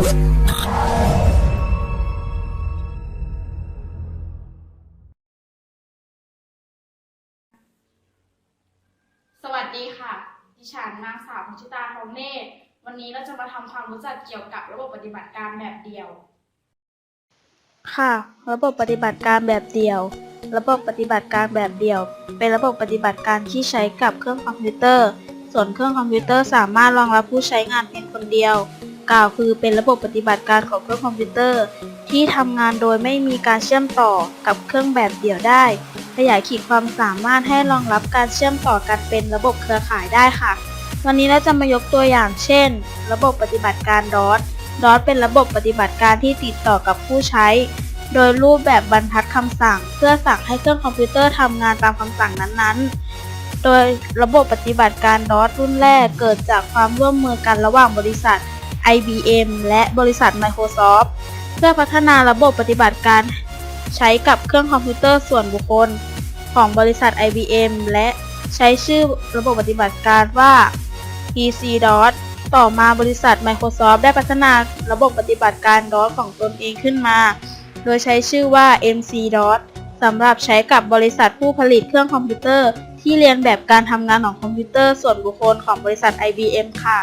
สวัสดีค่ะ ดิฉันนางสาวพชิตาทองเนตรวันนี้เราจะมาทำความรู้จักเกี่ยวกับระบบปฏิบัติการแบบเดียว ค่ะ ระบบปฏิบัติการแบบเดียว ระบบปฏิบัติการแบบเดียว เป็นระบบปฏิบัติการที่ใช้กับเครื่องคอมพิวเตอร์ ส่วนเครื่องคอมพิวเตอร์สามารถรองรับผู้ใช้งานเพียงคนเดียว กล่าวคือเป็นระบบปฏิบัติการของเครื่องคอมพิวเตอร์ ที่ทำงานโดยไม่มีการเชื่อมต่อกับเครื่องแบบเดี่ยวได้ ขยายขีดความสามารถให้รองรับการเชื่อมต่อกันเป็นระบบเครือข่ายได้ค่ะ วันนี้เราจะมายกตัวอย่างเช่น ระบบปฏิบัติการ DOS DOS เป็นระบบปฏิบัติการที่ติดต่อกับผู้ใช้ โดยรูปแบบบรรทัดคำสั่ง เพื่อสั่งให้เครื่องคอมพิวเตอร์ทำงานตามคำสั่งนั้นๆโดยระบบปฏิบัติการ DOS รุ่นแรกเกิดจากความร่วมมือกันระหว่างบริษัท IBM และบริษัท Microsoft เพื่อพัฒนาระบบปฏิบัติการใช้กับเครื่องคอมพิวเตอร์ส่วนบุคคล ของบริษัท IBM และใช้ชื่อระบบปฏิบัติการว่า PC-DOS ต่อมาบริษัท Microsoft ได้พัฒนาระบบปฏิบัติการ DOS ของตนเองขึ้นมา โดยใช้ชื่อว่า MC-DOS สำหรับใช้กับบริษัทผู้ผลิตเครื่องคอมพิวเตอร์ ที่เรียนแบบการทำงานของคอมพิวเตอร์ส่วนบุคคลของบริษัท IBM ค่ะ